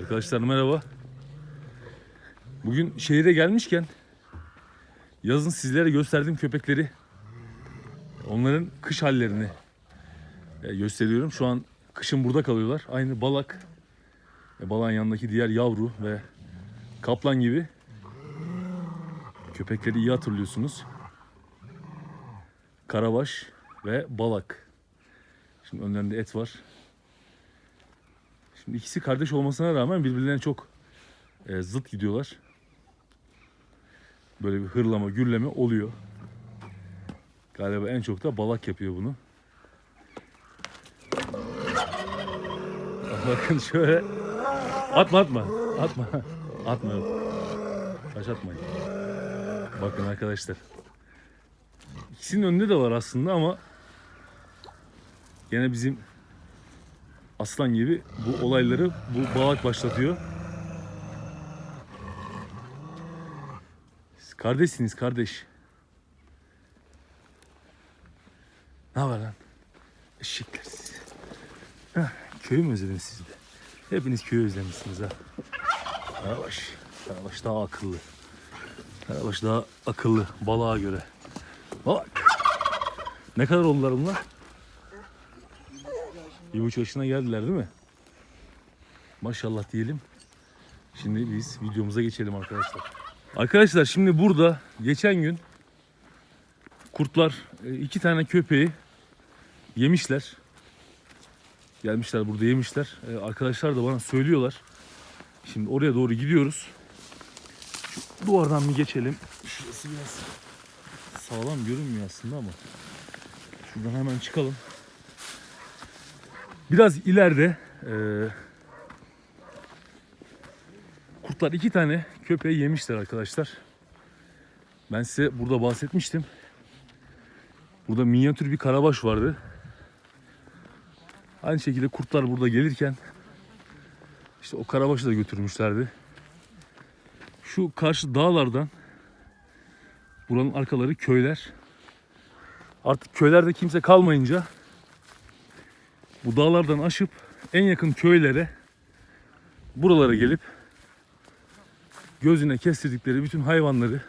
Arkadaşlar merhaba. Bugün şehire gelmişken yazın sizlere gösterdiğim köpekleri onların kış hallerini e, gösteriyorum. Şu an kışın burada kalıyorlar. Aynı balak balağın yanındaki diğer yavru ve kaplan gibi köpekleri iyi hatırlıyorsunuz. Karabaş ve balak. Şimdi önlerinde et var. Şimdi ikisi kardeş olmasına rağmen birbirlerine çok e, zıt gidiyorlar. Böyle bir hırlama, gürleme oluyor. Galiba en çok da balak yapıyor bunu. Bakın şöyle. Atma atma. Atma. Atma yok. Taş atmayın. Bakın arkadaşlar. İkisinin önünde de var aslında ama gene bizim aslan gibi bu olayları bu balak başlatıyor. Siz kardeşsiniz kardeş. Ne haber lan? Eşekler siz. Heh, köyü mü özlediniz siz de? Hepiniz köyü özlemişsiniz ha. Karabaş. Karabaş daha akıllı. Karabaş daha akıllı balığa göre. Balak. Ne kadar oldular bunlar? Bir buçuk yaşına geldiler değil mi? Maşallah diyelim. Şimdi biz videomuza geçelim arkadaşlar. Arkadaşlar şimdi burada geçen gün kurtlar e, iki tane köpeği yemişler. Gelmişler burada yemişler. E, Arkadaşlar da bana söylüyorlar. Şimdi oraya doğru gidiyoruz. Şu duvardan bir geçelim. Şurası biraz sağlam görünmüyor aslında ama. Şuradan hemen çıkalım. Biraz ileride e, kurtlar iki tane köpeği yemişler arkadaşlar. Ben size burada bahsetmiştim. Burada minyatür bir karabaş vardı. Aynı şekilde kurtlar burada gelirken işte o karabaşı da götürmüşlerdi. Şu karşı dağlardan buranın arkaları köyler. Artık köylerde kimse kalmayınca bu dağlardan aşıp en yakın köylere buralara gelip gözüne kestirdikleri bütün hayvanları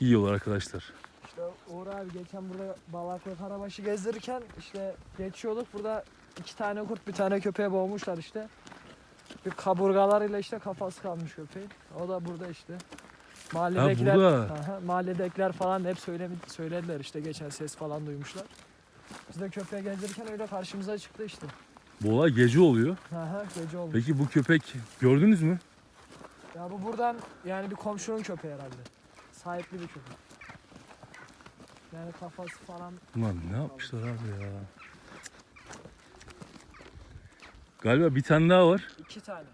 yiyorlar arkadaşlar. İşte Uğur abi geçen burada Balaklı Karabaş'ı gezdirirken işte geçiyorduk burada iki tane kurt bir tane köpeğe boğmuşlar işte. Bir kaburgalarıyla işte kafası kalmış köpeğin. O da burada işte. Mahalledekiler, burada. Aha, mahalledekiler falan hep söylemi, söylediler işte geçen ses falan duymuşlar. Biz de köpeğe gezdirirken öyle karşımıza çıktı işte. Bu olay gece oluyor. Aha, gece olmuş. Peki bu köpek gördünüz mü? Ya bu buradan yani bir komşunun köpeği herhalde. Sahipli bir köpek. Yani kafası falan Ulan ne yapmışlar abi ya? Galiba bir tane daha var. iki tane.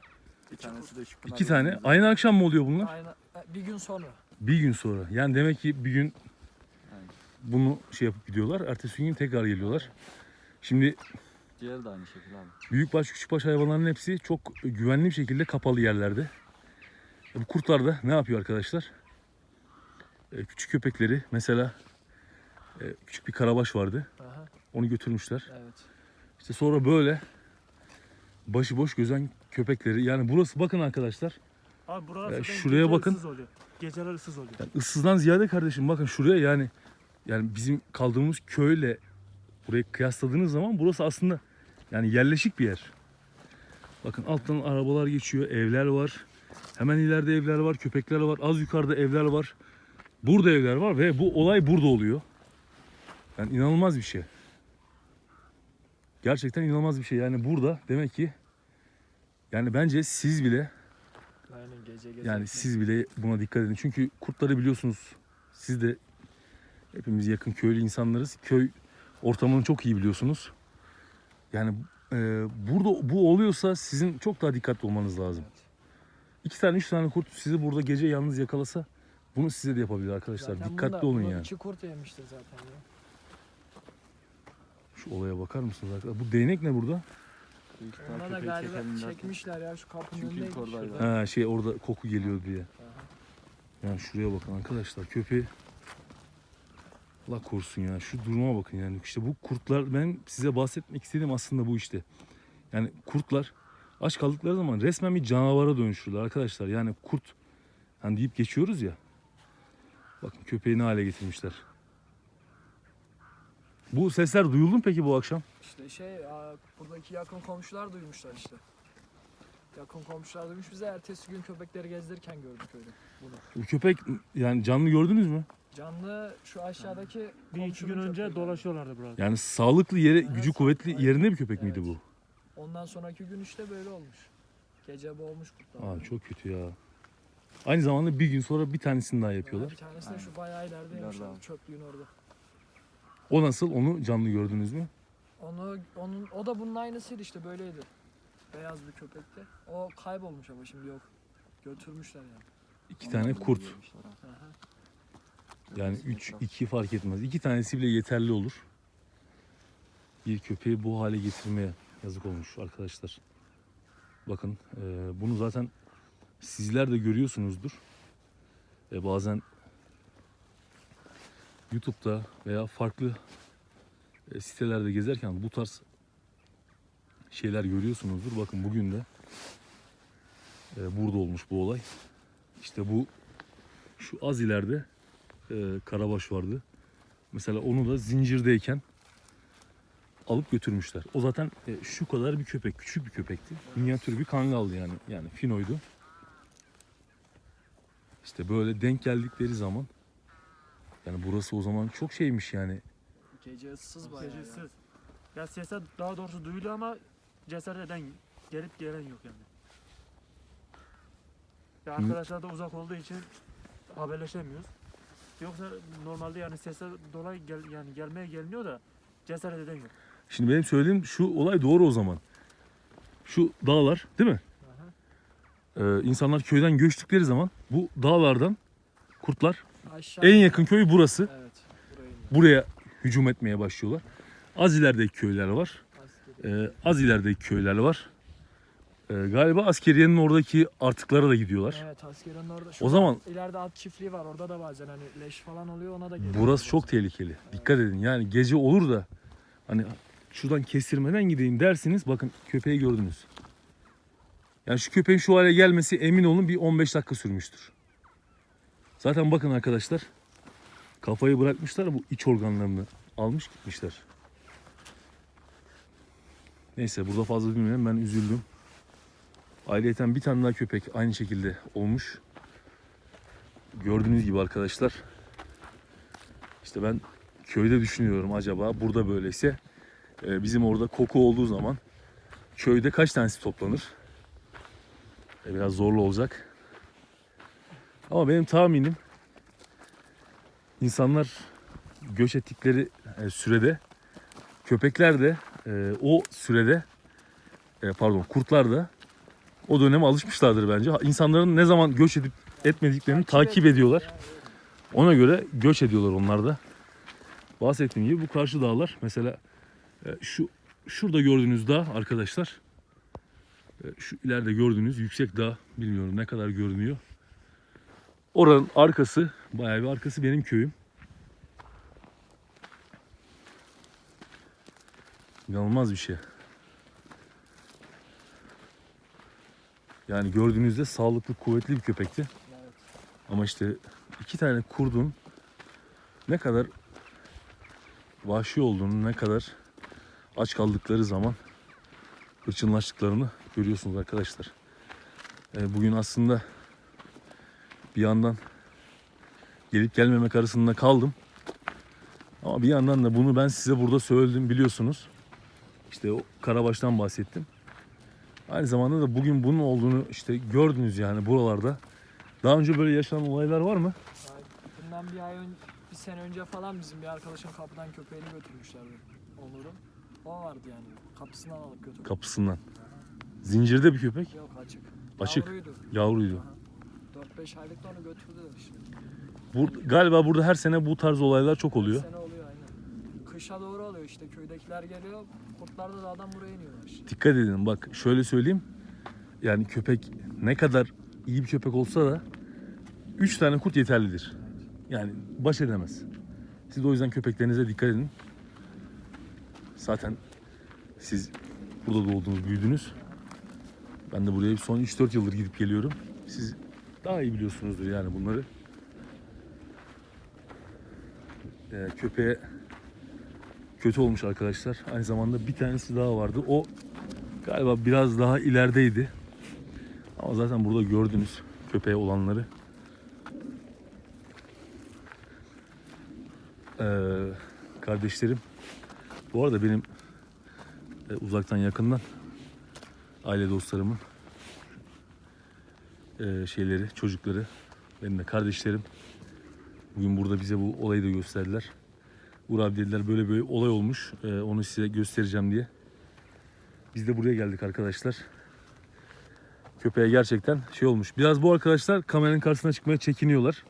Bir tanesi de şu Pınar İki tane. Aynı akşam mı oluyor bunlar? Aynen. Bir gün sonra. Bir gün sonra. Yani demek ki bir gün. Bunu şey yapıp gidiyorlar. Ertesi gün tekrar geliyorlar. Şimdi Diğeri de aynı şekilde abi. büyükbaş küçükbaş hayvanların hepsi çok güvenli bir şekilde kapalı yerlerde. E, Bu kurtlar da ne yapıyor arkadaşlar? E, Küçük köpekleri mesela e, küçük bir karabaş vardı. Aha, Onu götürmüşler. evet. İşte sonra böyle başıboş gözen köpekleri. Yani burası bakın arkadaşlar. Abi buralar Ya zaten şuraya bakın. ıssız oluyor. Geceler ıssız oluyor. Yani ıssızdan ziyade kardeşim bakın şuraya yani yani bizim kaldığımız köyle burayı kıyasladığınız zaman burası aslında yani yerleşik bir yer. Bakın alttan arabalar geçiyor, evler var. Hemen ileride evler var, köpekler var. Az yukarıda evler var. Burada evler var ve bu olay burada oluyor. Yani inanılmaz bir şey. Gerçekten inanılmaz bir şey. Yani burada demek ki yani bence siz bile Aynen gece gece. yani siz bile buna dikkat edin. Çünkü kurtları biliyorsunuz. Siz de hepimiz yakın köylü insanlarız. Köy ortamını çok iyi biliyorsunuz. Yani e, burada bu oluyorsa sizin çok daha dikkatli olmanız lazım. İki tane üç tane kurt sizi burada gece yalnız yakalasa bunu size de yapabilir arkadaşlar. Zaten dikkatli bunda- olun bunun yani. iki kurt yemiştir zaten ya. Şu olaya bakar mısınız arkadaşlar? Bu değnek ne burada? Ona da galiba çekmişler ya şu kapının Çünkü şurada. Ha şey orada koku geliyor diye. Yani şuraya bakın arkadaşlar köpeği Allah korusun ya şu duruma bakın yani işte bu kurtlar ben size bahsetmek istediğim aslında bu işte. Yani kurtlar Aç kaldıkları zaman resmen bir canavara dönüşürler arkadaşlar. Yani kurt hani deyip geçiyoruz ya. Bakın köpeği ne hale getirmişler. Bu sesler duyuldu mu peki bu akşam? İşte şey buradaki yakın komşular duymuşlar işte. Yakın komşular duymuş bize ertesi gün köpekleri gezdirirken gördük öyle bunu. Bu köpek yani canlı gördünüz mü? Canlı şu aşağıdaki Bir iki gün komşunun önce köpeği. dolaşıyorlardı burada. Yani sağlıklı yere, Evet, gücü kuvvetli aynen. yerinde bir köpek miydi bu? Ondan sonraki gün işte böyle olmuş. Gece boğmuş kurtlar. Aa çok kötü ya. Aynı zamanda bir gün sonra bir tanesini daha Bir yapıyorlar. tanesi de şu bayağı ilerideymiş İleride abi, abi. çöplüğün orada. O nasıl? Onu canlı gördünüz mü? Onu onun o da bunun aynısıydı işte böyleydi. Beyaz bir köpekti. O kaybolmuş ama şimdi yok. Götürmüşler yani. İki tane kurt. Yemişler ha. Hı hı. Yani Resmi 3 etraf. 2 fark etmez. İki tanesi bile yeterli olur. Bir köpeği bu hale getirmeye yazık olmuş arkadaşlar. Bakın e, bunu zaten sizler de görüyorsunuzdur. E, bazen YouTube'da veya farklı e, sitelerde gezerken bu tarz şeyler görüyorsunuzdur. Bakın bugün de e, burada olmuş bu olay. İşte bu şu az ileride e, karabaş vardı. Mesela onu da zincirdeyken alıp götürmüşler. O zaten e, şu kadar bir köpek, küçük bir köpekti. Minyatür bir kangaldı yani. Yani finoydu. İşte böyle denk geldikleri zaman yani burası o zaman çok şeymiş yani. Gece ıssız bayağı. ya. Gecesiz. Ya sesler daha doğrusu duyuluyor ama cesaret eden gelip gelen yok yani. Ya arkadaşlar da uzak olduğu için haberleşemiyoruz. Yoksa normalde yani sesler dolayı gel, yani gelmeye gelmiyor da cesaret eden yok. Şimdi benim söylediğim şu olay doğru o zaman. Şu dağlar değil mi? Ee, insanlar köyden göçtükleri zaman bu dağlardan kurtlar Aşağı. en yakın köy burası. Evet. Buraya hücum etmeye başlıyorlar. Az ilerideki köyler var. Askeri. Ee, az ilerideki köyler var. Ee, galiba askeriyenin oradaki artıklara da gidiyorlar. Evet askerin orada. Şu O zaman ileride at çiftliği var. Orada da bazen hani leş falan oluyor ona da geliyor. burası çok tehlikeli. Dikkat edin. Yani gece olur da hani şuradan kestirmeden gideyim dersiniz. Bakın köpeği gördünüz. Yani şu köpeğin şu hale gelmesi emin olun bir 15 dakika sürmüştür. Zaten bakın arkadaşlar kafayı bırakmışlar bu iç organlarını almış gitmişler. Neyse burada fazla bilmiyorum ben üzüldüm. Ayrıyeten bir tane daha köpek aynı şekilde olmuş. Gördüğünüz gibi arkadaşlar. İşte ben köyde düşünüyorum acaba burada böyleyse e, bizim orada koku olduğu zaman köyde kaç tanesi toplanır? E, biraz zorlu olacak. Ama benim tahminim insanlar göç ettikleri e, sürede köpekler de e, o sürede e, pardon kurtlar da o döneme alışmışlardır bence. İnsanların ne zaman göç edip etmediklerini takip ediyorlar. Ona göre göç ediyorlar onlar da. Bahsettiğim gibi bu karşı dağlar mesela e, şu şurada gördüğünüz dağ arkadaşlar e, şu ileride gördüğünüz yüksek dağ bilmiyorum ne kadar görünüyor. Oranın arkası bayağı bir arkası benim köyüm. İnanılmaz bir şey. Yani gördüğünüzde sağlıklı, kuvvetli bir köpekti. Evet. Ama işte iki tane kurdun ne kadar vahşi olduğunu, ne kadar aç kaldıkları zaman hırçınlaştıklarını görüyorsunuz arkadaşlar. Ee, bugün aslında bir yandan gelip gelmemek arasında kaldım. Ama bir yandan da bunu ben size burada söyledim biliyorsunuz. İşte o Karabaş'tan bahsettim. Aynı zamanda da bugün bunun olduğunu işte gördünüz yani buralarda. Daha önce böyle yaşanan olaylar var mı? Bundan bir ay ön, bir sene önce falan bizim bir arkadaşın kapıdan köpeğini götürmüşlerdi. Onur'un. O vardı yani. Kapısından alıp götürdü. Kapısından. Zincirde bir köpek. Yok açık. Açık. Yavruydu. Yavruydu. Aha. 4-5 aylıkta onu götürdüler işte. Bur- galiba burada her sene bu tarz olaylar çok oluyor. Her sene oluyor aynen. Kışa doğru işte köydekiler geliyor. Kurtlar da dağdan buraya iniyorlar. Dikkat edin bak şöyle söyleyeyim. Yani köpek ne kadar iyi bir köpek olsa da 3 tane kurt yeterlidir. Yani baş edemez. Siz de o yüzden köpeklerinize dikkat edin. Zaten siz burada doğdunuz, büyüdünüz. Ben de buraya son 3-4 yıldır gidip geliyorum. Siz daha iyi biliyorsunuzdur yani bunları. Ee, köpeğe kötü olmuş arkadaşlar. Aynı zamanda bir tanesi daha vardı. O galiba biraz daha ilerideydi. Ama zaten burada gördünüz köpeğe olanları. Ee, kardeşlerim. Bu arada benim e, uzaktan yakından aile dostlarımın e, şeyleri, çocukları, benim de kardeşlerim bugün burada bize bu olayı da gösterdiler. Uğur abi dediler böyle böyle olay olmuş. e, onu size göstereceğim diye. Biz de buraya geldik arkadaşlar. Köpeğe gerçekten şey olmuş. Biraz bu arkadaşlar kameranın karşısına çıkmaya çekiniyorlar.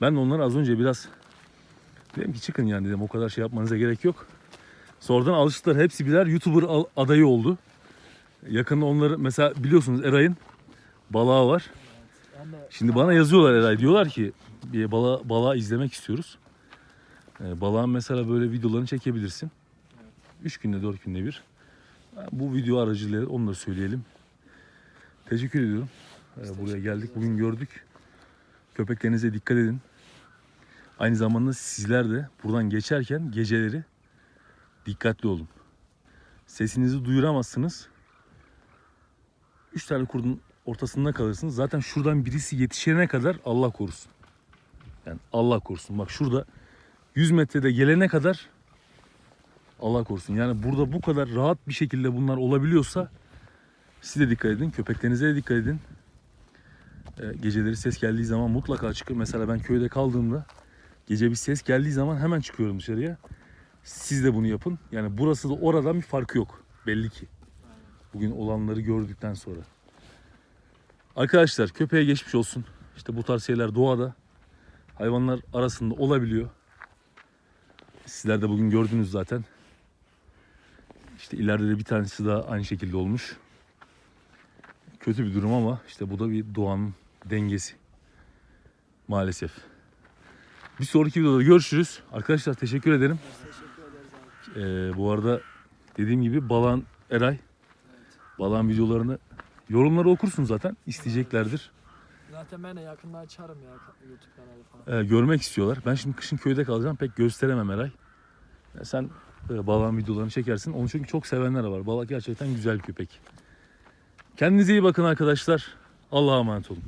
Ben de onlara az önce biraz dedim ki çıkın yani dedim o kadar şey yapmanıza gerek yok. Sonradan alıştılar. Hepsi birer YouTuber adayı oldu. Yakında onları mesela biliyorsunuz Eray'ın balağı var. Şimdi bana yazıyorlar Eray. Diyorlar ki bir bala, balığa izlemek istiyoruz. Ee, balağın mesela böyle videolarını çekebilirsin. 3 günde 4 günde bir. Bu video aracılığıyla onları söyleyelim. Teşekkür ediyorum. Ee, buraya geldik. Bugün gördük. Köpeklerinize dikkat edin. Aynı zamanda sizler de buradan geçerken geceleri dikkatli olun. Sesinizi duyuramazsınız. 3 tane kurdun ortasında kalırsınız. Zaten şuradan birisi yetişene kadar Allah korusun. Yani Allah korusun. Bak şurada 100 metrede gelene kadar Allah korusun. Yani burada bu kadar rahat bir şekilde bunlar olabiliyorsa siz de dikkat edin. Köpeklerinize de dikkat edin. Ee, geceleri ses geldiği zaman mutlaka çıkın. Mesela ben köyde kaldığımda gece bir ses geldiği zaman hemen çıkıyorum dışarıya. Siz de bunu yapın. Yani burası da oradan bir farkı yok. Belli ki. Bugün olanları gördükten sonra. Arkadaşlar köpeğe geçmiş olsun. İşte bu tarz şeyler doğada hayvanlar arasında olabiliyor. Sizler de bugün gördünüz zaten. İşte ileride de bir tanesi daha aynı şekilde olmuş. Kötü bir durum ama işte bu da bir doğanın dengesi. Maalesef. Bir sonraki videoda görüşürüz. Arkadaşlar teşekkür ederim. teşekkür. Ee, bu arada dediğim gibi Balan Eray Balan videolarını yorumları okursun zaten. isteyeceklerdir. Zaten ben de yakında açarım ya YouTube kanalı falan. Ee, görmek istiyorlar. Ben şimdi kışın köyde kalacağım. Pek gösteremem Eray. Ya sen e, Balan videolarını çekersin. Onu çünkü çok sevenler var. Balak gerçekten güzel bir köpek. Kendinize iyi bakın arkadaşlar. Allah'a emanet olun.